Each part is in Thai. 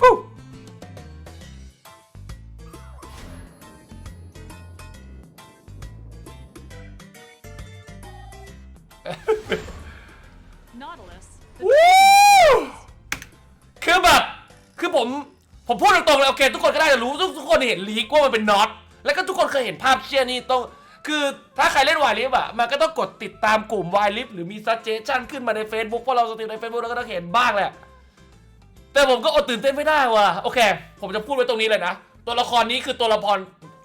ปุ๊บ Nautilus. The วู้คือแบบ คือผม ผมพูดตรงๆเลยโอเค ทุกคนก็ได้จะรู้ทุกทุกคนเห็นลีกว่ามันเป็นน็อต แล้วก็ทุกคนเคยเห็นภาพเชี่ยนี่ต้องคือถ้าใครเล่นวายลิฟอะมันก็ต้องกดติดตามกลุ่มวายลิฟหรือมีซัจเจชันขึ้นมาใน Facebook เพราะเราสตรีมใน Facebook แล้วก็ต้องเห็นบ้างแหละ แต่ผมก็อดตื่นเต้นไม่ได้ว่ะโอเค ผมจะพูดไว้ตรงนี้เลยนะ ตัวละครนี้คือตัวละคร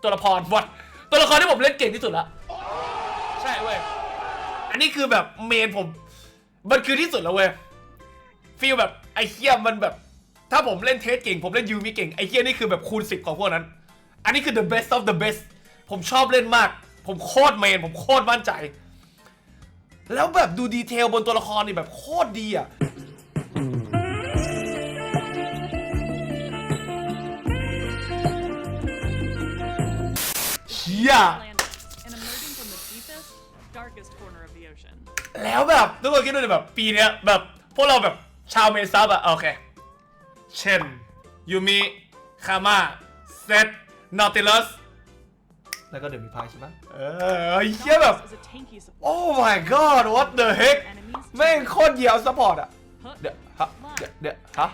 ตัวละครวัดตัวละครที่ผมเล่นเก่งที่สุดละใช่เว้ยอันนี้คือแบบเมนผม มันคือที่สุดแล้วเว้ยฟีลแบบไอ้เฮียมันแบบ ถ้าผมเล่นเทสเก่ง ผมเล่นยูมิเก่งไอ้เฮียนี่คือแบบคูณสิบของพวกนั้น อันนี้คือ the best of the best ผมชอบเล่นมาก ผมโคตรเมน ผมโคตรมั่นใจ แล้วแบบดูดีเทลบนตัวละครนี่แบบโคตรดีอะ ย planet and emerging from the deepest, darkest corner of the ocean. แล้วแบบทุกคนคิดดูดิแบบปีเนี้ยแบบพวกเราแบบชาวเมซับอะโอเค เช่นยูมิคามาเซตนอติลัสแล้วก็เดี๋ยวมีพายใช่ไหมเออไอ้เหี้ยแบบ Nautilus is a tanky support. โอ้ my god what the heck Enemies แม่งโคตรเหี่ยวซัพพอร์ตอะ Hook เดี๋ยวฮะเดี๋ยวเดี๋ยวฮะ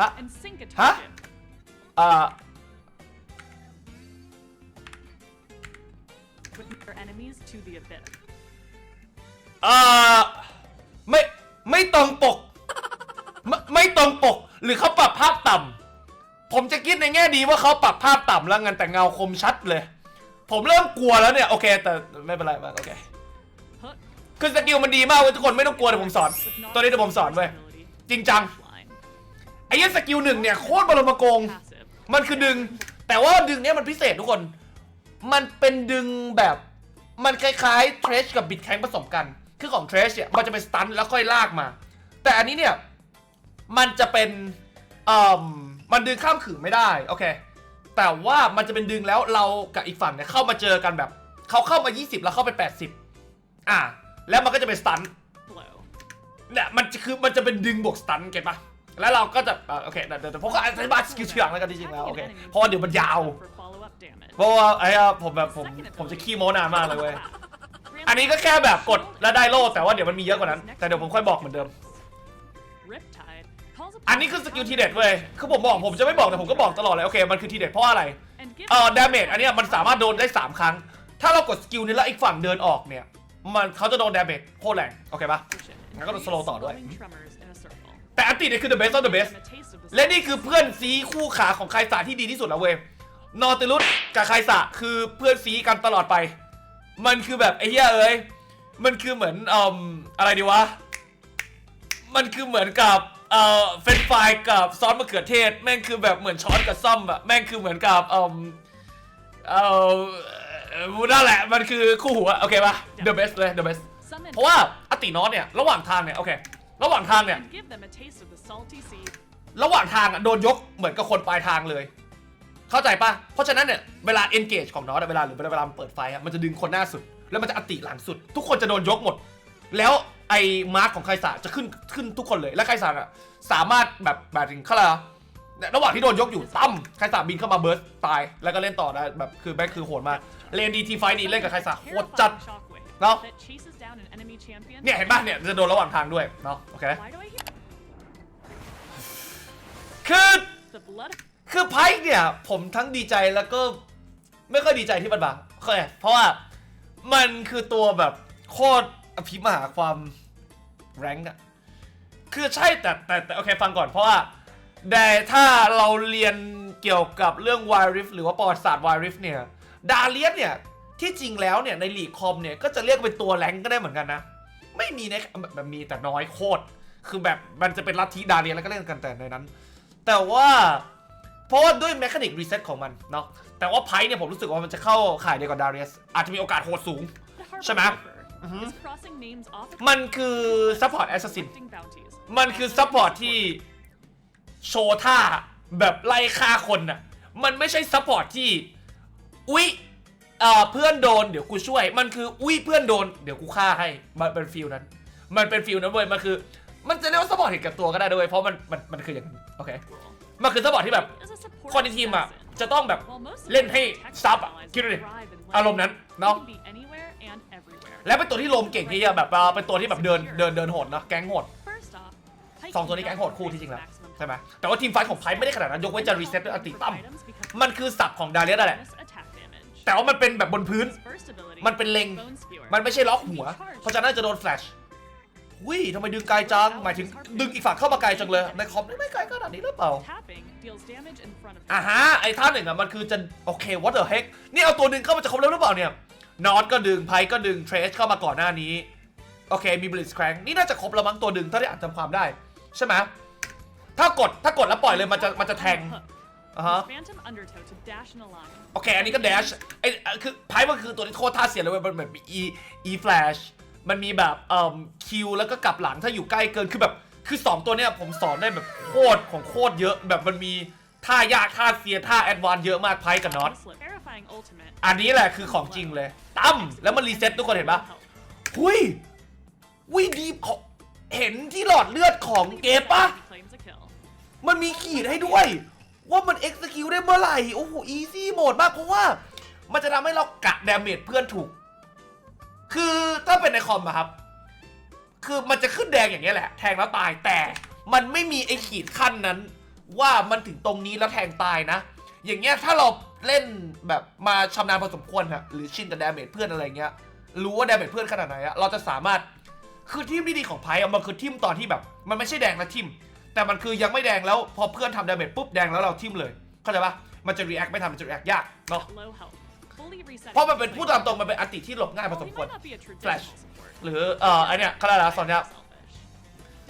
ฮะ and sink a Huh? target. อ่า their enemies to the abyss. อ่าไม่ไม่ตรงปกไม่ไม่ตรงปก หรือเขาปรับภาพต่ำผมจะคิดในแง่ดีว่าเขาปรับภาพต่ำแล้วงันแต่เงาคมชัดเลย ผมเริ่มกลัวแล้วเนี่ย โอเค แต่ไม่เป็นไรมากโอเค Hook คือสกิลมันดีมากเว้ยทุกคนไม่ต้องกลัวเดี๋ยวผมสอน with ตัวนี้เดี๋ยวผมสอนเว้ย ability. จริงจัง Line. ไอ้เหี้ยสกิลหนึ่งเนี่ยโคตรบรมโกง Passive. มันคือดึง แต่ว่าดึงเนี้ยมันพิเศษทุกคน มันเป็นดึงแบบมันคล้ายๆเทรชกับบิดแข็งผสมกัน คือของเทรชเนี่ยมันจะเป็นสตันแล้วค่อยลากมา แต่อันนี้เนี่ย มันจะเป็นเอ่อมันดึงข้ามขื่อไม่ได้โอเค แต่ว่ามันจะเป็นดึงแล้วเรากับอีกฝั่งเนี่ยเข้ามาเจอกันแบบเขาเข้ามา 20 แล้วเข้าไป 80 อ่าแล้วมันก็จะเป็นสตัน Blow. เนี่ยมันจะคือมันจะเป็นดึงบวกสตันเก็ตปะแล้วเราก็จะอะโอเคเดี๋ยวเดี๋ยวผมก็อธิบายสกิลทีหลังแล้วกันจริงๆแล้วโอเคเพราะว่าเดี๋ยวมันยาว For follow-up damage. เพราะว่าไอ้อะผมแบบผมผมจะขี้โม้นานมากเลยเว้ย อันนี้ก็แค่แบบกดแล้วได้โล่แต่ว่าเดี๋ยวมันมีเยอะกว่านั้น แต่เดี๋ยวผมค่อยบอกเหมือนเดิม Riptide calls upon อันนี้คือสกิลทีเด็ดเว้ย คือผมบอกผมจะไม่บอกแต่ผมก็บอกตลอดเลยโอเคมันคือทีเด็ดเพราะอะไร and gives เอ่อดาเมจอันเนี้ยมันสามารถโดนได้ 3 ครั้ง ถ้าเรากดสกิลนี้แล้วอีกฝั่งเดินออกเนี่ย มันเขาจะโดนดาเมจโคตรแรง โอเคปะ position and งั้นก็ creates สโลว์ต่อด้วย swelling tremors in a circle. แต่อันติเนี่ยคือ the best of the best Give them a taste of the และนี่คือเพื่อนซีคู่ขาของไคสาที่ดีที่สุดแล้วเว้ย นอติลุสกับไคสาคือเพื่อนซีกันตลอดไป มันคือแบบไอ้เหี้ยเอ้ย มันคือเหมือนเอ่ออะไรดีวะ มันคือเหมือนกับเอ่อเฟรนช์ฟรายกับซอสมะเขือเทศ แม่งคือแบบเหมือนช้อนกับซ่อมอะแม่งคือเหมือนกับเอ่อเอ่อเอ่อนั่นแหละมันคือคู่หูอะโอเคปะ the best เลย the best summon เพราะว่าอตินอสเนี่ยระหว่างทางเนี่ยโอเค ระหว่างทางเนี่ย and give them a taste of the salty sea. ระหว่างทางอะโดนยกเหมือนกับคนปลายทางเลย เข้าใจปะเพราะฉะนั้นเนี่ยเวลา engage ของน้องอะเวลาหรือเวลามันเปิดไฟอะมันจะดึงคนหน้าสุด แล้วมันจะอติหลังสุด ทุกคนจะโดนยกหมด แล้วไอ้มาร์กของไคสาจะขึ้นขึ้นทุกคนเลย และไคสาอะสามารถแบบแบบถึงเขาเรียกอะไรวะเนี่ยระหว่างที่โดนยกอยู่ตั้มไคสาบินเข้ามาเบิร์สตาย แล้วก็เล่นต่อได้แบบคือแม่งคือโหดมากเลนดีทีไฟดีเล่นกับไคสาโหดจัด Terrifying shockwave เนอะ that chases down an enemy champion. เนี่ยเห็นปะเนี่ยจะโดนระหว่างทางด้วยเนาะโอเค Why do I hear คือ the blood of คือไพ่เนี่ยผมทั้งดีใจแล้วก็ไม่ค่อยดีใจที่มันบางเคยเพราะว่ามันคือตัวแบบโคตรอภิมหาความแรงอะคือใช่แต่แต่แต่โอเคฟังก่อนเพราะว่าแต่ถ้าเราเรียนเกี่ยวกับเรื่องวายริฟหรือว่าประวัติศาสตร์วายริฟเนี่ยดาเลียสเนี่ยที่จริงแล้วเนี่ยในลีกคอมเนี่ยก็จะเรียกเป็นตัวแรงก็ได้เหมือนกันนะ ไม่มีนะแบบแบบมีแต่น้อยโคตรคือแบบมันจะเป็นลัทธิดาเลียนแล้วก็เล่นกันแต่ในนั้น แต่ว่า เพราะว่าด้วยแมคานิกรีเซ็ตของมันเนาะแต่ว่าไพ่เนี่ยผมรู้สึกว่ามันจะเข้าข่ายเดียวกับดาเรียสอาจจะมีโอกาสโหดสูง the harbor Shut up. Reaper is crossing names off มันคือซัพพอร์ตแอสซัสซินมันคือซัพพอร์ตที่โชว์ท่าแบบไล่ฆ่าคนน่ะมันไม่ใช่ซัพพอร์ตที่ อุ๊ยเอ่อเพื่อนโดนเดี๋ยวกูช่วย มันคืออุ๊ยเพื่อนโดนเดี๋ยวกูฆ่าให้ มันเป็นฟิลนั้น มันเป็นฟิลนั้นเว้ยมันคือ มันจะเรียกว่าซัพพอร์ตเห็นกับตัวก็ได้ด้วยเพราะมันมันมันคืออย่างนั้นโอเค มันคือซัพพอร์ตที่แบบ คนในทีมอะ จะต้องแบบเล่นให้ซับอะคิดดูดิอารมณ์นั้นเนาะและเป็นตัวที่ลมเก่งที่แบบเป็นตัวที่แบบเดินเดินเดินโหดเนอะแก๊งโหดสองตัวนี้แก๊งโหดคู่ที่จริงแล้วใช่ไหมแต่ว่าทีมไฟท์ของไพไม่ได้ขนาดนั้นยกเว้นจะรีเซ็ตด้วยอัติตั้มมันคือศัพท์ของดาเลียสนั่นแหละแต่ว่ามันเป็นแบบบนพื้น มันเป็นเล็งมันไม่ใช่ล็อกหัว เพราะฉะนั้นจะโดนแฟลช วิทำไมดึงไกลจัง หมายถึงดึงอีกฝั่งเข้ามาไกลจังเลย ในคอมนี่ไม่ไกลขนาดนี้หรือเปล่า tapping deals damage in front of อะ him. ฮะ ไอ้ท่าหนึ่งอะ มันคือจะ โอเค what the heck นี่เอาตัวหนึ่งเข้ามาจะครบแล้วหรือเปล่าเนี่ยนอตก็ดึงไพก็ดึงเทรสเข้ามาก่อนหน้านี้ โอเค มีบลิสแครงนี่น่าจะครบแล้วมั้งตัวดึงถ้าได้อ่านจำความได้ ใช่ไหมถ้ากดถ้ากดแล้วปล่อยเลยมันจะมันจะแทง Hook. อะฮะ Use Phantom Undertow to dash in a line. โอเค อันนี้ก็แดชไอ้เอ่อคือไพ่มันคือตัวที่โคตรท่าเสียเลยเว้ยมันแบบมี e e flash มันมีแบบเอ่อคิวแล้วก็กลับหลังถ้าอยู่ใกล้เกินคือแบบคือ 2 ตัวเนี้ยผมสอนได้แบบโคตรของโคตรเยอะแบบมันมีท่ายากท่าเสียท่าแอดวานเยอะมากไพ่กับน็อต Slip. Terrifying ultimate. อันนี้แหละคือของจริงเลยตั้มแล้วมันรีเซ็ตทุกคนเห็นปะหุยวิดีของเห็นที่หลอดเลือดของเกมปะ He claims a kill. มันมีขีดให้ด้วย ว่ามัน execute ได้เมื่อไหร่ โอ้โห easy โหมดมากเพราะว่า มันจะทำให้เรากะ damage เพื่อนถูก คือถ้าเป็นในคอมอะครับ คือมันจะขึ้นแดงอย่างเงี้ยแหละ แทงแล้วตายแต่มันไม่มีไอ้ขีดขั้นนั้น ว่ามันถึงตรงนี้แล้วแทงตายนะ อย่างเงี้ยถ้าเราเล่นแบบมาชำนาญพอสมควรอะหรือชินกับ damage เพื่อนอะไรเงี้ย รู้ว่า damage เพื่อนขนาดไหนอะเราจะสามารถคือทีมที่ดีของไพ่อะมันคือทีมตอนที่แบบ มันไม่ใช่แดงแล้วทิม แต่มันคือยังไม่แดงแล้วพอเพื่อนทำดาเมจปุ๊บแดงแล้วเราทิมเลยเข้าใจปะมันจะ react ไม่ทันมันจะ react ยากเนาะ เพราะมันเป็น his พูด lane. ตามตรงมันเป็นอันติที่หลบง่ายพอ While สม he ควร might not be a traditional Flash. support, หรือเอ่อไอเนี้ยเขาเรียกอะไรนะสอนเนี้ย selfish.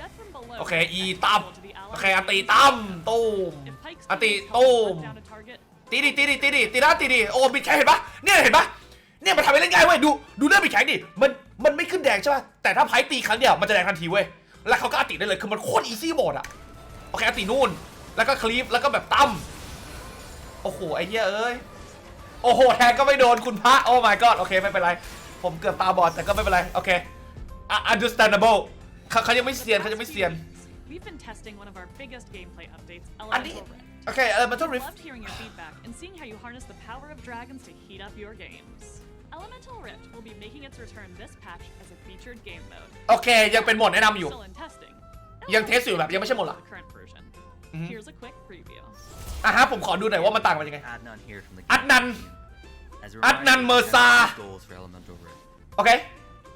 Death from below โอเค is อี essential ตั้ม to the ally โอเคอันตี base. ตั้มตูม If Pike's อันตี teammates help ตูม hunt down a target, ตีดิตีดิตีดิตีด้าตีดิโอ้บิดแข็งเห็นปะเนี่ยเห็นปะเนี่ยมันทำให้เล่นง่ายเว้ยดูดูเลือดบิดแข็งดิมันมันไม่ขึ้นแดงใช่ปะแต่ถ้าไพ่ตีครั้งเดียวมันจะแดงทันทีเว้ยแล้วเขาก็อัติได้เลยคือมันโคตรอีซี่โหมดอะโอเคอัตินู่นแล้วก็คลีฟแล้วก็แบบตั้มโอ้โหไอ้เหี้ยเอ้ย โอ้โหแทงก็ไม่โดนคุณพระโอ้ my god โอเคไม่เป็นไร ผมเกือบตาบอดแต่ก็ไม่เป็นไร โอเคอะ understandable เขาเขายังไม่เซียนเขายังไม่เซียน We've been testing one of our biggest gameplay updates, อันนี้ Elemental Rift. โอเคเออมันต้อง rift Loved hearing your feedback and seeing how you harness the power of dragons to heat up your games. Elemental Rift will be making its return this patch as a featured game mode. โอเค ยังเป็นโหมดแนะนำอยู่ Still in testing. ยังเทสอยู่แบบยังไม่ใช่หมดเหรอ The current version. Mhm. Here's a quick preview. อ่ะฮะผมขอดูหน่อยว่ามันต่างกันยังไง Adnan here from the Adnan. Game team. As a Adnan reminder, we have Mirza. two goals for Elemental Rift. โอเค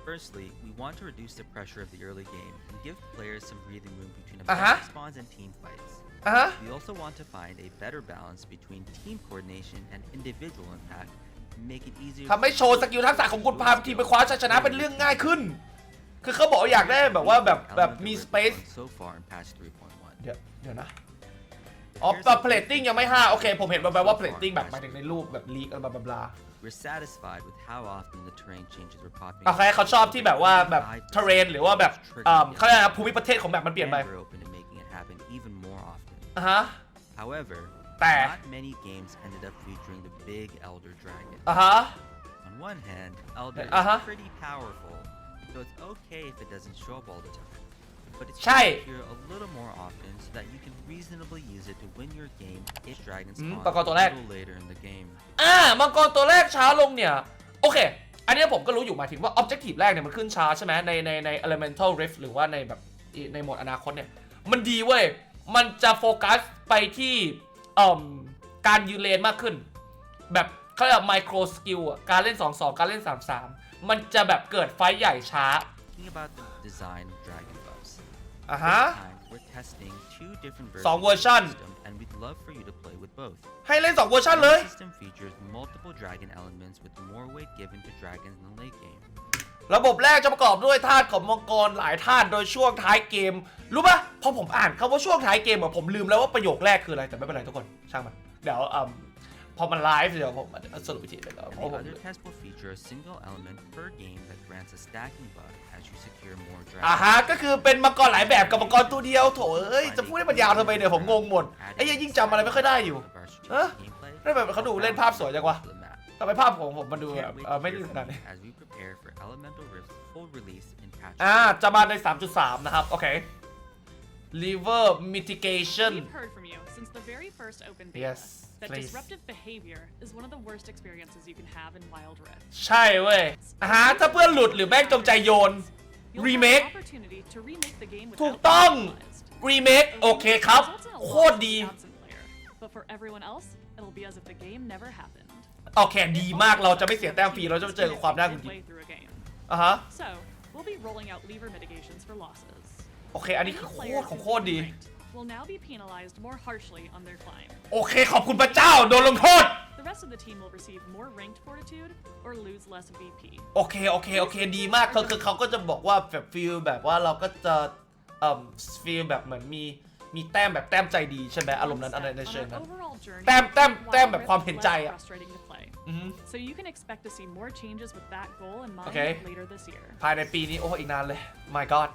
Firstly, we want to reduce the pressure of the early game and give players some breathing room between Uh-huh. objective spawns and team fights. อ่ะฮะ We also want to find a better balance between team coordination and individual impact and make it easier ทำให้โชว์สกิลทักษะของคุณพาทีมไปคว้าชัยชนะเป็นเรื่องง่ายขึ้น คือเขาบอกว่าอยากได้แบบว่าแบบแบบมี Elemental Rift สเปซ done so far in patch 3.1. เดี๋ยวเดี๋ยวนะ อ๋อแต่เพลตติ้งยังไม่ห้าโอเค ผมเห็นแบบว่าเพลตติ้งแบบหมายถึงในรูปแบบลีกอะไรบลาบลา We're satisfied with how often the terrain changes were popping โอเคเขาชอบที่แบบว่าแบบเทเรนหรือว่าแบบเอ่อเขาเรียกอะไรนะภูมิประเทศของแบบมันเปลี่ยนไป and we're open to making it happen even more often. อ่ะฮะ However, There. not many games ended up featuring the big Elder Dragon. อ่ะฮะ On one hand, Elder Uh-huh. is pretty powerful, so it's okay if it doesn't show up all the time. But it's Chai. should appear a little more often so that you can reasonably use it to win your game if dragon Hmm, spawns baka a to lag. little later in the game. อ่ามังกรตัวแรกช้าลงเนี่ย โอเค อันเนี้ยผมก็รู้อยู่หมายถึงว่า objective แรกเนี่ยมันขึ้นช้าใช่ไหมในในใน elemental rift หรือว่าในแบบอีในโหมดอนาคตเนี่ย มันดีเว้ย มันจะโฟกัสไปที่เอ่อการยืนเลนมากขึ้น แบบเขาเรียก micro skill อะการเล่น 2-2 การเล่น 3-3 มันจะแบบเกิดไฟท์ใหญ่ช้า Thinking about the design of dragon buffs. อะ This ฮะ time, we're testing two different สอง versions เวอร์ชัน of the system, and we'd love for you to play with both. ให้เล่น2เวอร์ชันเลย The system features multiple dragon elements with more weight given to dragons in the late game. ระบบแรกจะประกอบด้วยธาตุของมังกรหลายธาตุโดยช่วงท้ายเกม รู้ปะพอผมอ่านคำว่าช่วงท้ายเกมอะผมลืมแล้วว่าประโยคแรกคืออะไรแต่ไม่เป็นไรทุกคนช่างมัน เดี๋ยวอืม พอมันไลฟ์เดี๋ยวผมสรุปวิธีเลยแล้ว And เพราะ the ผม other test will feature a single element per game that grants a stacking buff as you secure more อ่า dragons. ฮะก็คือเป็นมังกรหลายแบบกับมังกรตัวเดียวโถเอ้ยจะพูดให้มันยาวทำไมเนี่ยผมงงหมดไอ้เหี้ยยิ่งจำอะไรไม่ค่อยได้อยู่ Of our strategic Huh? gameplay ได้แบบเขาดูเล่นภาพสวยจังวะ to the map. ทำไมภาพของผมมันดูแบบ Can't wait เออ to ไม่ hear ดีข from นาด you นี้ as we prepare for Elemental Rift's full release in patch อ่าจะมาใน 3.3 นะครับ โอเค liver mitigation We've heard from you, since the very first open beta Yes, that please. disruptive behavior is one of the worst experiences you can have in Wild Rift. ใช่เว้ยอ่าฮะถ้าเพื่อนหลุดหรือแม่งจงใจโยน You'll Remake have an opportunity to remake the game ถูก without ต้อง being penalized. รีเมค It โอเคครับ results in a โค loss ตร for ดี the absent player, but for everyone else, it'll be as if the game never happened. โอเคดีมากเราจะไม่เสียแต้มฟรี เราจะไม่เจอกับความน่าหงุดหงิด Midway through a game. อะฮะ So, we'll be rolling out lever mitigations for losses. โอเค อันนี้ Any คือโค players ตรของ who โคตรดี ranked will now be penalized more harshly on their climb. โอเคขอบคุณพระเจ้าโดนลงโทษ The rest of the team will receive more ranked fortitude or lose less VP. โอเคโอเคโอเคดีมากคือคือเขาก็จะบอกว่าแบบฟีลแบบว่าเราก็จะเอ่อฟีลแบบเหมือนมีมีแต้มแบบแต้มใจดีใช่ไหมอารมณ์นั้น One อะไร step ใน on เชิง our นั้น overall journey, แต้มแต้ม Wild แต้มแบบ Rift ความเห็นใจ less อะ frustrating to play. อือฮึ So you can expect to see more changes with that goal in mind Okay. later this year. ภายในปีนี้ โอ้ อีกนานเลย my god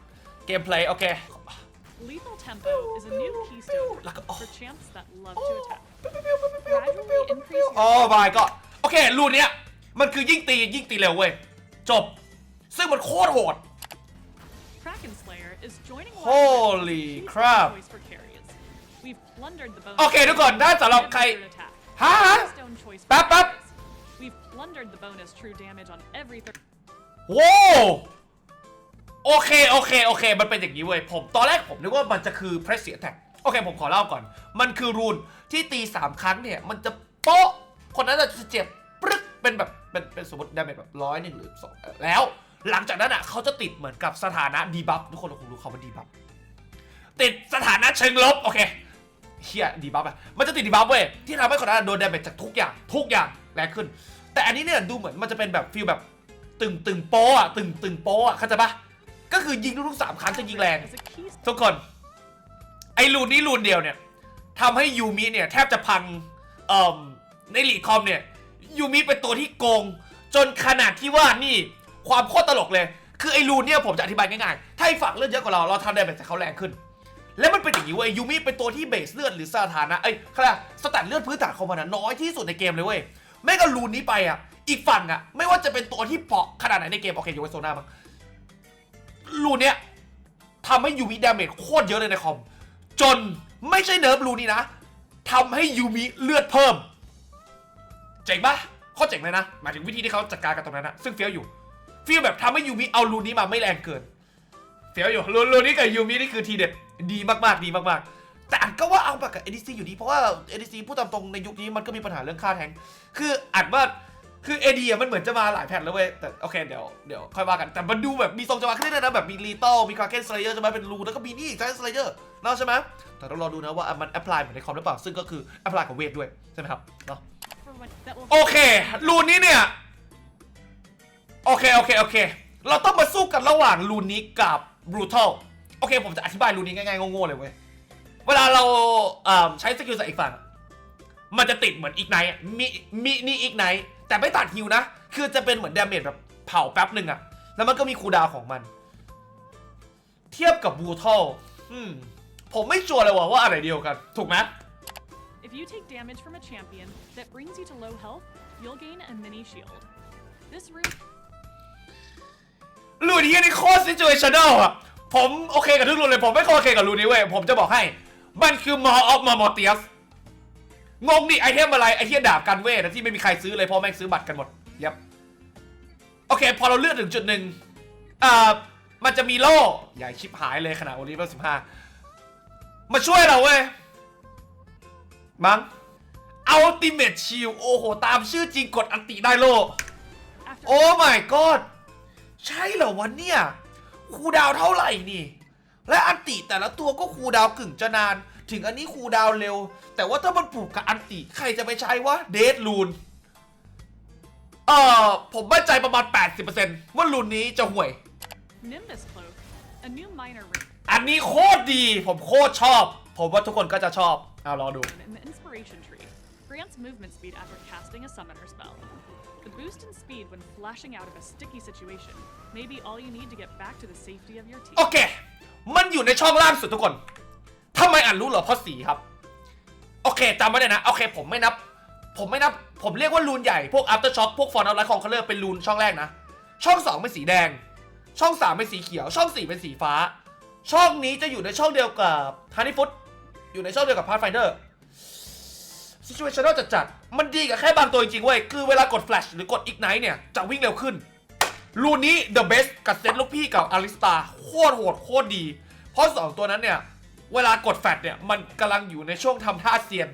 เกมเพลย์โอเค Lethal tempo is a new keystone Like a- for champs that love to attack. Gradually increase your โอ้ my god โอเค รูนเนี้ย มันคือยิ่งตียิ่งตีเร็วเว้ย จบ ซึ่งมันโคตรโหด Kraken Slayer is joining Wild Holy Rift as a keystone crap. choice for carries. We've plundered the bonus โอเคทุกคนถ้าสำหรับใคร third attack. ฮะ Keystone choice for แป๊บแป๊บ carries. We've plundered the bonus true damage on every third โว้ว โอเคโอเคโอเค มันเป็นอย่างนี้เว้ยผมตอนแรกผมนึกว่ามันจะคือ press attack โอเคผมขอเล่าก่อน มันคือรูนที่ตี 3 ครั้งเนี่ย มันจะโป๊ะ คนนั้นจะเจ็บปรึกเป็นแบบเป็นเป็นสมมติดาเมจแบบร้อยหนึ่งหรือสองแล้ว หลังจากนั้นอะเขาจะติดเหมือนกับสถานะดีบัฟทุกคนคงรู้คำว่าดีบัฟติดสถานะเชิงลบโอเคเฮียดีบัฟอะมันจะติดดีบัฟเว้ยที่ทำให้คนนั้นโดนดาเมจจากทุกอย่างทุกอย่างแรงขึ้น แต่อันนี้เนี่ยดูเหมือนมันจะเป็นแบบฟีลแบบตึงตึงโป๊ะอะตึงตึงโป๊ะอะเข้าใจปะ ก็คือยิงทุกๆสามครั้งจะยิงแรง ทุกคน ไอ้รูนนี้รูนเดียวเนี่ยทำให้ยูมิเนี่ยแทบจะพังเอ่อในลีคอมเนี่ยยูมิเป็นตัวที่โกง จนขนาดที่ว่านี่ความโคตรตลกเลย คือไอ้รูนเนี่ยผมจะอธิบายง่ายๆ ถ้าไอ้ฝั่งเลือดเยอะกว่าเราเราทำได้แบบแต่เขาแรงขึ้น แล้วมันเป็นอย่างนี้เว้ยยูมิเป็นตัวที่เบสเลือดหรือสถานะเอ้ยเขาเรียกสแตทเลือดพื้นฐานของมันน้อยที่สุดในเกมเลยเว้ยแม่ก็รูนนี้ไปอะอีกฝั่งอะไม่ว่าจะเป็นตัวที่เปาะขนาดไหนในเกมโอเคยกเว้โซน่าบ้าง รูนเนี้ยทำให้ยูมิดาเมจโคตรเยอะเลยในคอม จนไม่ใช่เนิร์ฟรูนี่นะทำให้ยูมิเลือดเพิ่ม เจ๋งปะโคตรเจ๋งเลยนะ หมายถึงวิธีที่เขาจัดการกับตรงนั้นนะซึ่งเฟี้ยวอยู่เฟี้ยวแบบทำให้ยูมิเอารูนี้มาไม่แรงเกินเฟี้ยวอยู่รูรูนี้กับยูมินี่คือทีเด็ดดีมากๆดีมากๆแต่อันก็ว่าเอาแบบกับ ADC อยู่ดี เพราะว่า ADC พูดตามตรงในยุคนี้มันก็มีปัญหาเรื่องค่าแทงค์คืออัดว่า คือ AD อะมันเหมือนจะมาหลายแผ่นแล้วเว้ย แต่โอเคเดี๋ยวเดี๋ยวค่อยว่ากัน แต่มันดูแบบมีทรงจะมาขึ้นเรื่อยๆนะ แบบมีลีโต้มีคาเคนสไลเดอร์ใช่ไหมเป็นรูแล้วก็มีนี่คาเคนสไลเดอร์เนาะใช่ไหมแต่ต้องรอดูนะว่ามันแอพพลายเหมือนในคอมหรือเปล่า ซึ่งก็คือแอพพลายกับเวทด้วย ใช่ไหมครับเนาะ for when, that will โอเค รูนนี้เนี่ย โอเคโอเคโอเค เราต้องมาสู้กันระหว่างรูนนี้กับบรูทัลโอเค ผมจะอธิบายรูนนี้ง่ายๆโง่ๆเลยเว้ย เวลาเราเอิ่มใช้สกิลใส่อีกฝั่ง มันจะติดเหมือนอีกไนท์มีมีนี่อีกไนท์ แต่ไม่ตัดฮิวนะ คือจะเป็นเหมือนดาเมจแบบเผาแป๊บหนึ่งอะแล้วมันก็มีคูลดาวน์ของมัน เทียบกับบรูทัลผมไม่ชัวร์เลยว่าว่าอะไรเดียวกัน ถูกไหม If you take damage from a champion that brings you to low health, you'll gain a mini shield. This rune รูนี้นี่โคตรซิจูเอชันแนลอะผมโอเคกับทุกรูนเลย ผมไม่โอเคกับรูนี้เว้ย ผมจะบอกให้ มันคือมออฟมามอเตียส งงดิไอเทมอะไรไอเทียดาบกันเวทนะที่ไม่มีใครซื้อเลยเพราะแม่งซื้อบัตรกันหมดยับโอเค พอเราเลือกถึงจุดหนึ่งอ่ามันจะมีโล่ใหญ่ชิบหายเลยขนาดโอลิเวอร์สิบห้ามาช่วยเราเว้ยมั้งอัลติเมทชิลโอ้โห ตามชื่อจริงกดอันติได้โล่โอ้ my god ใช่เหรอวะเนี่ย คูดาวเท่าไหร่นี่ และอันติแต่ละตัวก็คูดาวกึ่งจะนาน ถึงอันนี้คูลดาวน์เร็ว แต่ว่าถ้ามันผูกกับอันติ ใครจะไปใช้วะเดดลูนเอ่อผมมั่นใจประมาณ 80%ว่าลูนนี้จะห่วย Nimbus Cloak, a new minor rune อันนี้โคตรดี ผมโคตรชอบ ผมว่าทุกคนก็จะชอบเอารอดู in the Inspiration Tree grants movement speed after casting a summoner spell. The boost in speed when flashing out of a sticky situation may be all you need to get back to the safety of your team. โอเค มันอยู่ในช่องล่างสุดทุกคน ทำไมอ่านรู้เหรอเพราะสีครับ โอเคจำไว้เลยนะ โอเค ผมไม่นับ ผมไม่นับ ผมเรียกว่ารูนใหญ่ พวก after shock พวกฟอนต์เอาไลท์ของเขาเลือกเป็นรูนช่องแรกนะ ช่อง 2 เป็นสีแดง ช่อง 3 เป็นสีเขียว ช่อง 4 เป็นสีฟ้า ช่องนี้จะอยู่ในช่องเดียวกับ Honey Foot อยู่ในช่องเดียวกับ Pathfinder situational จัดจัดๆมันดีกับแค่บางตัวจริงๆเว้ย คือเวลากด flash หรือกด ignite เนี่ย จะวิ่งเร็วขึ้น รูนนี้ the best กับเซตลูกพี่กับอาริสตาโคตรโหดโคตรดี เพราะสองตัวนั้นเนี่ย เวลากดแฟดเนี่ยมันกำลังอยู่ในช่วงทำท่าเซียน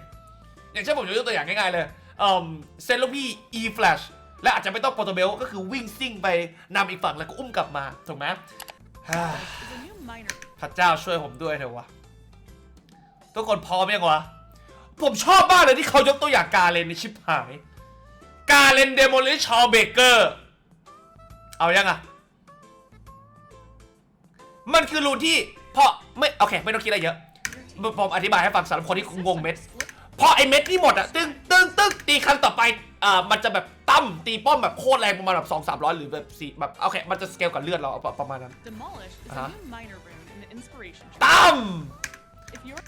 อย่างเช่นผมยกตัวอย่างง่ายๆเลยเอ่อเซตลูกพี่ e flash และอาจจะไม่ต้องโปรโตเบลก็คือวิ่งซิ่งไปนำอีกฝั่งแล้วก็อุ้มกลับมาถูกไหมฮ่า Is a new minor พระเจ้าช่วยผมด้วยเถอะวะทุกคนพร้อมยังวะ ผมชอบมากเลยที่เขายกตัวอย่างกาเลนในชิปหาย กาเลนเดโมลิชอเบเกอร์ เอายังอะมันคือรูนที่ เพราะไม่โอเค ไม่ต้องคิดอะไรเยอะผมอธิบายให้ฟังสำหรับคนที่งงเม็ดพอไอเม็ดนี่หมดอะตึ้งตึ้งตึ้งตีครั้งต่อไปอ่ามันจะแบบตั้มตีป้อมแบบโคตรแรงประมาณแบบสองสามร้อยหรือแบบสี่แบบโอเคมันจะสเกลกับเลือดเราประประมาณนั้น Demolish is Uh-huh. a new minor rune in the inspiration chart. ตั้ม If you're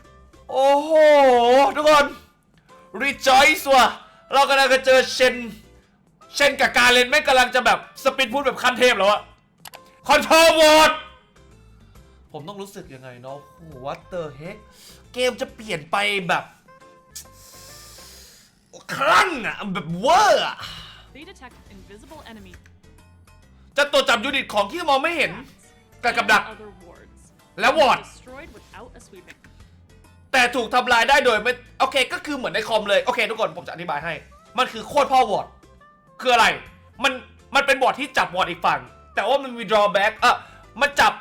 โอ้โหทุกคน rejoice ว่ะเรากำลังจะเจอเชนเชนกับการเลนไม่งกำลังจะแบบสปินพูดแบบขั้นเทพแล้วอะคอนโทรลวอด ผมต้องรู้สึกยังไงเนาะโอ้โห what the heck เกมจะเปลี่ยนไปแบบคลั่งอะแบบเวอร์อะ they detect invisible enemy จะตรวจจับยูนิตของที่มองไม่เห็น traps กับกับดัก and other wards. และวอร์ด Destroyed without a sweeping. แต่ถูกทำลายได้โดยไม่โอเคก็คือเหมือนในคอมเลย โอเค ทุกคนผมจะอธิบายให้ มันคือโคตรพ่อวอร์ดคืออะไร มันมันเป็นบอร์ดที่จับวอร์ดอีกฝั่ง แต่ว่ามันมี drawback เออมันจับ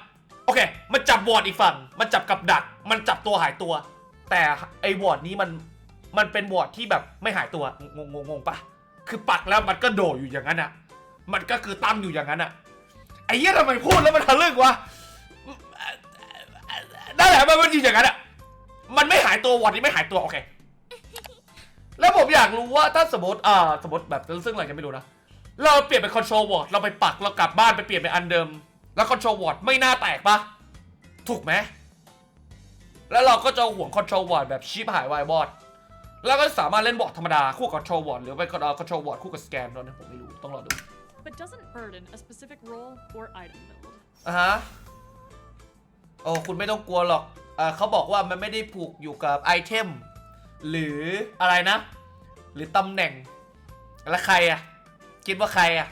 โอเค มันจับวอร์ดอีกฝั่ง มันจับกับดัก มันจับตัวหายตัว แต่ไอ้วอร์ดนี้มันมันเป็นวอร์ดที่แบบไม่หายตัวงงงงงปะคือปักแล้วมันก็โดดอยู่อย่างนั้นอะมันก็คือตั้มอยู่อย่างนั้นอะไอ้เหี้ยทำไมพูดแล้วมันทะลึ่งวะนั่นแหละมันมันอยู่อย่างนั้นอะมันไม่หายตัววอร์ดนี้ไม่หายตัวโอเค แล้วผมอยากรู้ว่าถ้าสมมติอ่าสมมติแบบซึ่งอะไรกันไม่รู้นะเราเปลี่ยนเป็นคอนโทรลวอร์ดเราไปปักเรากลับบ้านไปเปลี่ยนเป็นอันเดิม แล้วคอนโทรลวอร์ดไม่น่าแตกปะถูกไหมแล้วเราก็จะห่วงคอนโทรลวอร์ดแบบชิปหายวายวอร์ดแล้วก็สามารถเล่นบอร์ดธรรมดาคู่กับคอนโทรลวอร์ดหรือไปคอนโทรลวอร์ดคู่กับสแกนด้วยนะผมไม่รู้ต้องรอดู but doesn't burden a specific role or item build. อะฮะโอ้คุณไม่ต้องกลัวหรอกอ่าเขาบอกว่ามันไม่ได้ผูกอยู่กับไอเทมหรืออะไรนะ หรือตำแหน่งแล้วใครอะคิดว่าใครอะ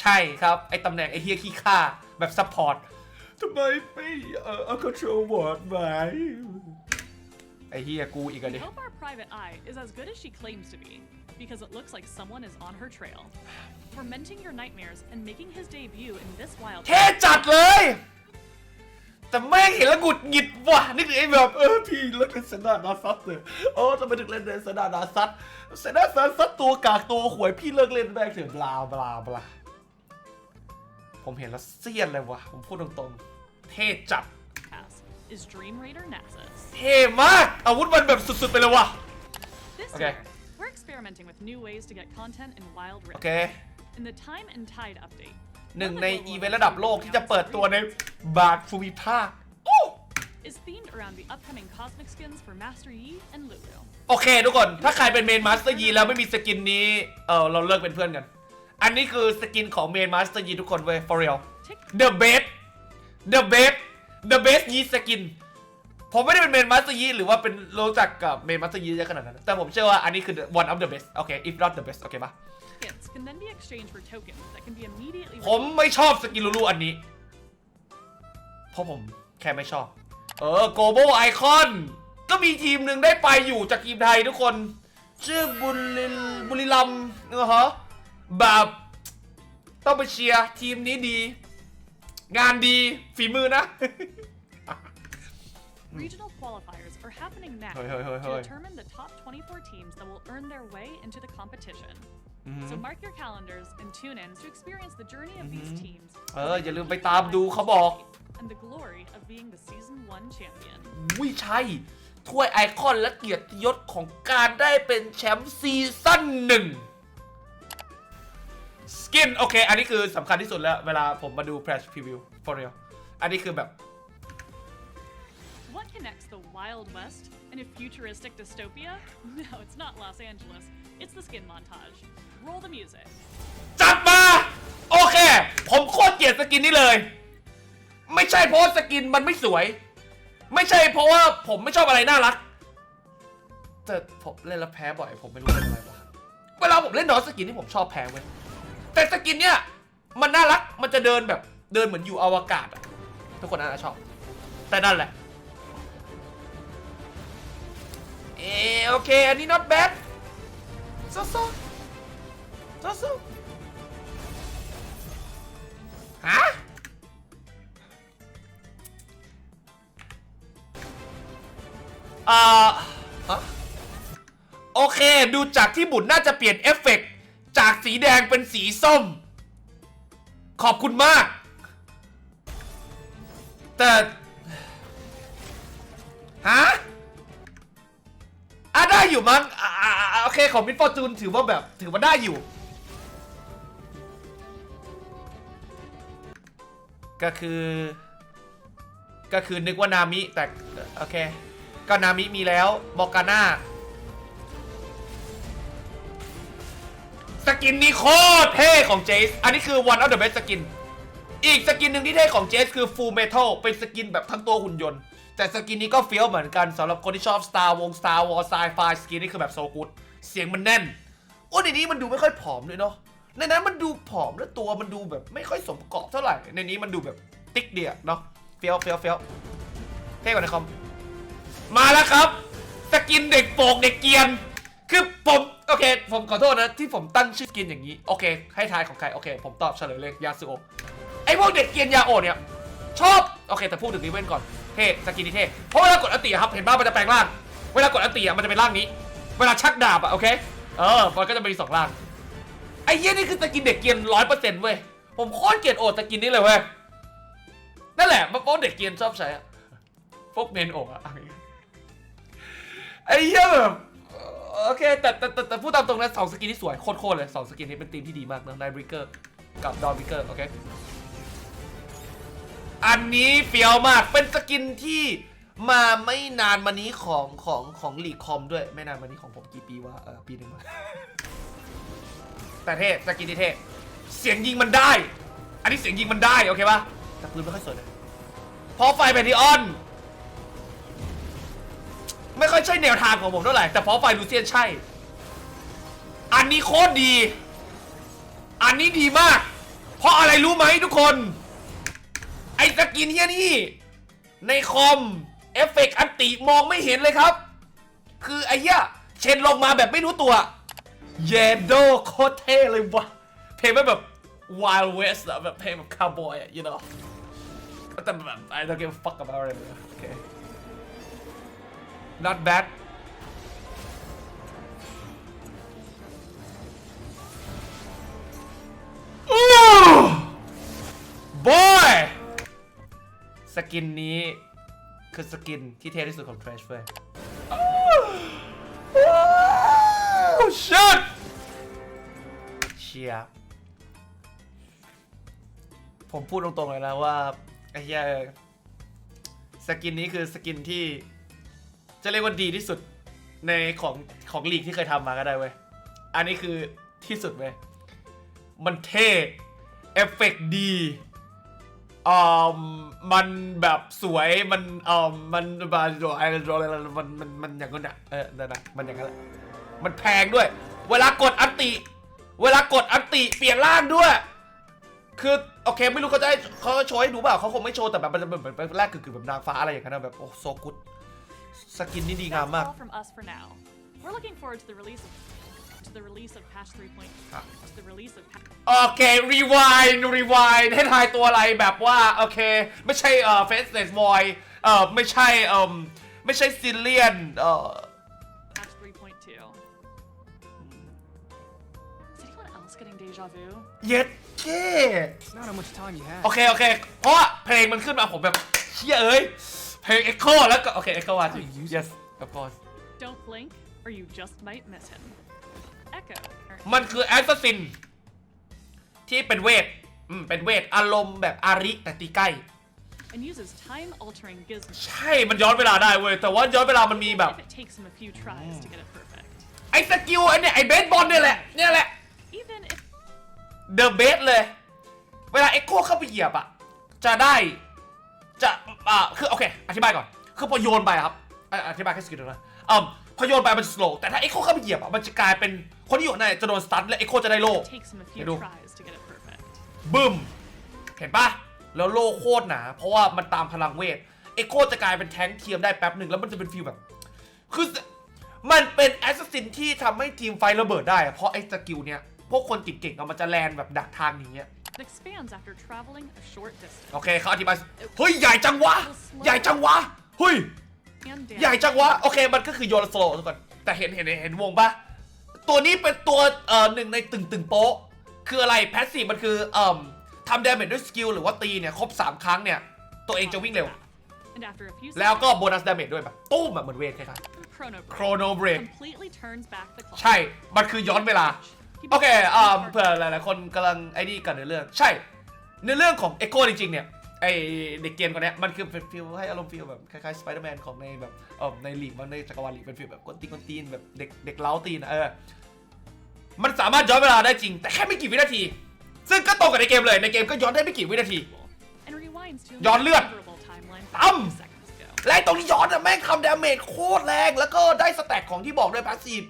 ใช่ครับไอตำแหน่งไอเฮียขี้ข้า แบบซัพพอร์ตทำไมไม่เออเอาคอนโทรลวอร์ดมาไอเฮียกูอีกอะ We ดิ hope our private eye is as good as she claims to be, because it looks like someone is on her trail, tormenting your nightmares and making his debut in this wild. เท่จัดเลย แต่แม่งเห็นแล้วหงุดหงิดว่ะนี่คือไอ้แบบเออพี่เล่นเป็นเซนาดาซัตเลยโอ้ทำไมถึงเล่นเป็นเซนาดาซัตเซนาดาซัตตัวกากตัวหวยพี่เลิกเล่นแม่งเถอะบลาบลาบลา ผมเห็นแล้วเสียนเลยว่ะผมพูดตรงๆ เท่จัด Pass is Dream Raider Nasus. เท่มาก อาวุธมันแบบสุดๆไปเลยว่ะ This Okay. year, we're experimenting with new ways to get content in Wild โอ Rift. เค In the Time and Tide update, หนึ่งในอีเวนต์ระดับโลกที่จะเปิดตัวในบาทภูมิภาคโอ้ is themed around the upcoming cosmic skins for Master Yi and Lulu. โอเคทุกคน ถ้าใครเป็นเมนมาสเตอร์ยีแล้วไม่มีสกินนี้ เออเราเลิกเป็นเพื่อนกัน อันนี้คือสกินของเมนมาสเตอร์ยีทุกคนเว้ย for real Tick the best the best the best ยีสกินผมไม่ได้เป็นเมนมาสเตอร์ยีหรือว่าเป็นรู้จักกับเมนมาสเตอร์ยีเยอะขนาดนั้น แต่ผมเชื่อว่าอันนี้คือ one of the best โอเค if not the best โอเคปะ skins can then be exchanged for tokens that can be immediately ผมไม่ชอบสกินลูลูอันนี้ เพราะผมแค่ไม่ชอบ เออโกโบไอคอนก็มีทีมหนึ่งได้ไปอยู่จากทีมไทยทุกคน ชื่อบุรีบุรีรัมย์เออฮะ แบบต้องไปเชียร์ทีมนี้ดี งานดีฝีมือนะ Regional qualifiers are happening now Hoi, hoi, hoi, to hoi. determine the top 24 teams that will earn their way into the competition. So mark your calendars and tune in to experience the journey of these teams. เอออย่าลืมไปตามดูเขาบอก And the glory of being the season 1 champion. วิใช่ถ้วยไอคอนและเกียรติยศของการได้เป็นแชมป์ซีซั่นหนึ่ง สกินโอเค อันนี้คือสำคัญที่สุดแล้ว เวลาผมมาดู Press Preview for real อันนี้คือแบบ What connects the Wild West and a futuristic dystopia? No, it's not Los Angeles. It's the skin montage. Roll the music. จัดมา โอเค ผมโคตรเกลียดสกินนี้เลย ไม่ใช่เพราะว่าสกินมันไม่สวย ไม่ใช่เพราะว่าผมไม่ชอบอะไรน่ารัก แต่ผมเล่นแล้วแพ้บ่อย ผมไม่รู้เป็นอะไรวะเวลาผมเล่นดอสกินที่ผมชอบแพ้เว้ย แต่สกินเนี่ยมันน่ารักมันจะเดินแบบเดินเหมือนอยู่อวกาศอะทุกคนน่าจะชอบ แต่นั่นแหละเออโอเค อันนี้ not bad โซโซโซโซฮะอ่าฮะโอเค ดูจากที่บุญน่าจะเปลี่ยนเอฟเฟกต์ จากสีแดงเป็นสีส้ม ขอบคุณมาก แต่ฮะอะได้อยู่มั้งอ่าอ่าอ่าโอเคของมินฟอร์จูนถือว่าแบบถือว่าได้อยู่ ก็คือ ก็คือนึกว่านามิแต่โอเค ก็นามิมีแล้วบอกาน่า สกินนี้โคตรเท่ของเจส อันนี้คือ one of the best สกิน อีกสกินหนึ่งที่เท่ของเจสคือ full metal เป็นสกินแบบทั้งตัวหุ่นยนต์ แต่สกินนี้ก็เฟี้ยวเหมือนกันสำหรับคนที่ชอบ Star วง Star Wars Sci-Fi สกินนี่คือแบบโซกูดเสียงมันแน่นอ้ในนี้มันดูไม่ค่อยผอมเลยเนาะ ในนั้นมันดูผอมแล้วตัวมันดูแบบไม่ค่อยสมประกอบเท่าไหร่ ในนี้มันดูแบบติ๊กเดียเนาะ เฟี้ยวเฟี้ยวเฟี้ยวเท่กว่าในคอม มาแล้วครับ สกินเด็กโปกเด็กเกียน คือผม โอเค ผมขอโทษนะที่ผมตั้งชื่อสกินอย่างนี้ โอเค ให้ทายของใคร โอเค ผมตอบเฉลยเลยยาสุโอไอพวกเด็กเกียนยาโอเนี่ย ชอบ โอเค แต่พูดถึงนี้เว้นก่อน เท่สกินนี่เท่เพราะเวลากดอัติครับ เห็นบ้ามันจะแปลงร่าง เวลากดอัติอะมันจะเป็นร่างนี้ เวลาชักดาบอะโอเค เออ มันก็จะมีสองร่าง ไอ้เหี้ยนี่คือสกินเด็กเกียนร้อยเปอร์เซ็นต์เว้ย ผมโคตรเกลียดโอสกินนี้เลยเว้ย นั่นแหละเพราะเด็กเกียนชอบใช้อะพวกเมนโอะอะไอ้เหี้ยแบบ โอเคแต่แต่แต่แต่พูดตามตรงนะสองสกินที่สวยโคตรๆเลยสองสกินนี้เป็นทีมที่ดีมากนะไนบริเกอร์กับดอนบริเกอร์โอเคอันนี้เฟี้ยวมากเป็นสกินที่มาไม่นานมานี้ของของของลีคอมด้วยไม่นานมานี้ของผมกี่ปีวะเออปีหนึ่งวะแต่เท่สกินที่เท่เสียงยิงมันได้ อันนี้เสียงยิงมันได้โอเคปะแต่ปืนไม่ค่อยสวยนะพอไฟแพนทิออน ไม่ค่อยใช่แนวทางของผมเท่าไหร่ แต่พราะไฟลูเซียนใช่ อันนี้โคตรดี อันนี้ดีมาก เพราะอะไรรู้ไหมทุกคน ไอ้สกินเฮียนี่ ในคอม เอฟเฟกต์อันติมองไม่เห็นเลยครับ คือไอ้เหี้ยเชนลงมาแบบไม่รู้ตัว เยโดโคตรเท่เลยวะเพลงแบบ Wild West อะแบบเพลงแบบคาวบอยอะ you know แต่แบบ I don't give a fuck about it not bad อู้บอยสกินนี้คือสกินที่เท่ที่สุดของ Trash เว้ยโอ้ shit เชียร์ผมพูดตรงๆเลยนะว่าไอ้เหี้ยสกินนี้คือสกินที่ จะเรียกว่าดีที่สุดในของของลีกที่เคยทำมาก็ได้เว้ย อันนี้คือที่สุดเว้ย มันเท่เอฟเฟกต์ดีอ่ามันแบบสวยมันอ่ามันบาโอะไรอะไรมันมันมันอย่างนั้นอะเออนั่นนะมันอย่างนั้นแหละมันแพงด้วย เวลากดอันติ เวลากดอันติเปลี่ยนร่างด้วย คือโอเคไม่รู้เขาจะให้เขาโชว์ให้ดูเปล่าเขาคงไม่โชว์แต่แบบมันจะเหมือนเป็นแรกคือแบบนางฟ้าอะไรอย่างนั้นนะแบบโอ้โซกุด สกินนี่ดีงาม That's มาก all from us for now. We're looking forward to the release of to the release of patch 3. Ah. to the release of patch โอเครีวายรีวายให้ทายตัวอะไรแบบว่าโอเค ไม่ใช่เอ่อเฟสเนสบอยเอ่อไม่ใช่เอ่อไม่ใช่ซิลเลียนเอ่อ patch 3.2. Is anyone else getting deja vu? เย็ดเก้ Not how much time you have. โอเค โอเค เพราะว่าเพลงมันขึ้นมาผมแบบเชี่ยเอ้ย เพลง Echo แล้วก็โอเค Echo มาจริง yes of course Don't blink, or you just might miss him. Echo. or มันคือแอสซัสซินที่เป็นเวทอืมเป็นเวทอารมณ์แบบอาริแต่ตีใกล้ and uses time-altering gizmos. ใช่มันย้อนเวลาได้เว้ยแต่ว่าย้อนเวลามันมีแบบ If it takes him a few tries to get it perfect. ไอ้สกิลไอ้เนี่ยไอ้เบสบอลเนี่ยแหละเนี่ยแหละ Even if เดอะเบสเลย เวลาเอ็กโคเข้าไปเหยียบอะจะได้ จะอ่าคือโอเค อธิบายก่อน คือพอโยนไปอะครับอะอธิบายแค่สกิลเดียวนะอืมพอโยนไปมัน slow แต่ถ้าเอ็กโคเข้าไปเหยียบอะมันจะกลายเป็นคนที่อยู่ข้างในจะโดนสตันและเอ็กโคจะได้โล่ It takes him a few Hello. tries to get it perfect. บึ้ม เห็นปะแล้วโล่โคตรหนาเพราะว่ามันตามพลังเวท เอ็กโคจะกลายเป็นแท้งเทียมได้แป๊บหนึ่งแล้วมันจะเป็นฟีลแบบ คือมันเป็นแอสซัสซินที่ทำให้ทีมไฟระเบิดได้อะเพราะไอ้สกิลเนี้ย พวกคนเก่งๆอะมันจะแลนแบบดักทางอย่างเงี้ย It expands after traveling a short distance. โอเคเขาอธิบายเฮ้ยใหญ่จังวะ ใหญ่จังวะเฮ้ย And ใหญ่ damage จังวะ โอเคมันก็คือโยนสโลทุกคนแต่เห็นเห็นเห็นวงปะตัวนี้เป็นตัวเอ่อหนึ่งในตึงตึงโป๊ะ คืออะไรแพสซีฟมันคือเอ่มทำดาเมจด้วยสกิลหรือว่าตีเนี่ย ครบ 3 ครั้งเนี่ย ตัวเองจะวิ่งเร็ว And after a few แล้ว seconds, ก็โบนัสดาเมจด้วยแบบตุ้มแบบเหมือนเวทคล้าย Chrono ๆ Break โครโนเบรก completely turns back the clock. ใช่ มันคือย้อนเวลา He โอเค becomes อ่า part เผื่อหลายๆคนกำลังไอ้นี่กันในเรื่อง ใช่ในเรื่องของ Echo จริงๆเนี่ยไอเด็กเกมคนเนี้ยมันคือเป็นฟิลให้อารมณ์ฟิลแบบคล้ายๆสไปเดอร์แมนของในแบบเออในลีกมันในจักรวาลลีกเป็นฟิลแบบกวนตีนกวนตีนแบบเด็กเด็กเล้าตีนอะเออมันสามารถย้อนเวลาได้จริง แต่แค่ไม่กี่วินาที ซึ่งก็ตรงกับในเกมเลยในเกมก็ย้อนได้ไม่กี่วินาที and rewinds to a ย้อนเลือด favorable timeline ตั้ม five seconds ago. และไอ้ตรงนี้ย้อนอะแม่งทำดาเมจโคตรแรงแล้วก็ได้สแต็กของที่บอกด้วยพาสซีฟ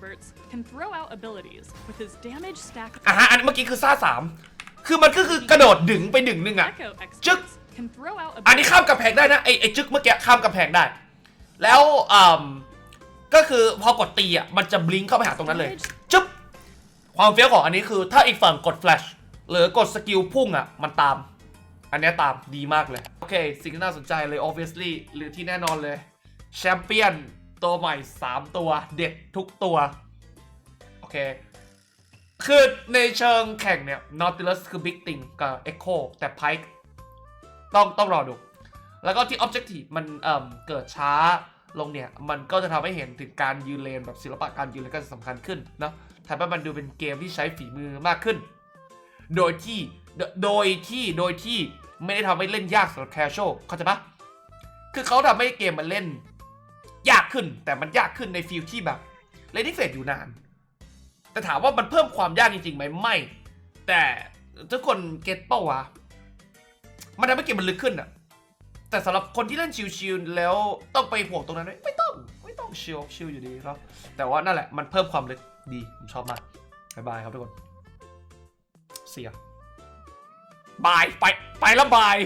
Experts can throw out abilities with his damage stack. อะฮะอันเมื่อกี้คือซ่าสามคือมันก็คือกระโดดดึงไปดึงหนึ่งอะ Echo Just- experts can throw out อันนี้ข้าม abilities กำแพงได้นะไอ้ไอ้จึกเมื่อกี้ข้ามกำแพงได้ แล้วอ่าก็คือพอกดตีอะมันจะบลิงก์เข้าไปหาตรงนั้นเลยจึ๊บความเฟี้ยวของอันนี้คือถ้าอีกฝั่งกดแฟลชหรือกดสกิลพุ่งอะมันตาม อันเนี้ยตามดีมากเลย โอเค สิ่งที่น่าสนใจเลย obviously หรือที่แน่นอนเลยแชมเปี้ยน ตัวใหม่ 3 ตัวเด็ดทุกตัว โอเค คือในเชิงแข่งเนี่ย Nautilus คือ Big Thing กับ Echo แต่ Pike ต้องต้องรอดู แล้วก็ที่ Objective มันเอ่มเกิดช้าลงเนี่ย มันก็จะทำให้เห็นถึงการยืนเลนแบบศิลปะการยืนเลนก็จะสำคัญขึ้นเนะทำให้มันดูเป็นเกมที่ใช้ฝีมือมากขึ้น โดยที่โดโดยที่โดยที่ไม่ได้ทำให้เล่นยากสำหรับ casual เข้าใจปะคือเขาทำให้เกมมันเล่น ยากขึ้นแต่มันยากขึ้นในฟิลที่แบบ Lady f a t e อยู่นาน แต่ถามว่ามันเพิ่มความยากจริงๆไหมไม่ แต่ทุกคนเก็ตเป้าวะมันทำให้เกมมันลึกขึ้นอะแต่สำหรับคนที่เล่นชิลๆแล้วต้องไปห่วงตรงนั้นไหมไม่ต้องไม่ต้องชิลชิลอยู่ดีครับแต่ว่านั่นแหละมันเพิ่มความลึกดีผมชอบมากบายบายครับทุกคนเสียบายไปไปแล้วบาย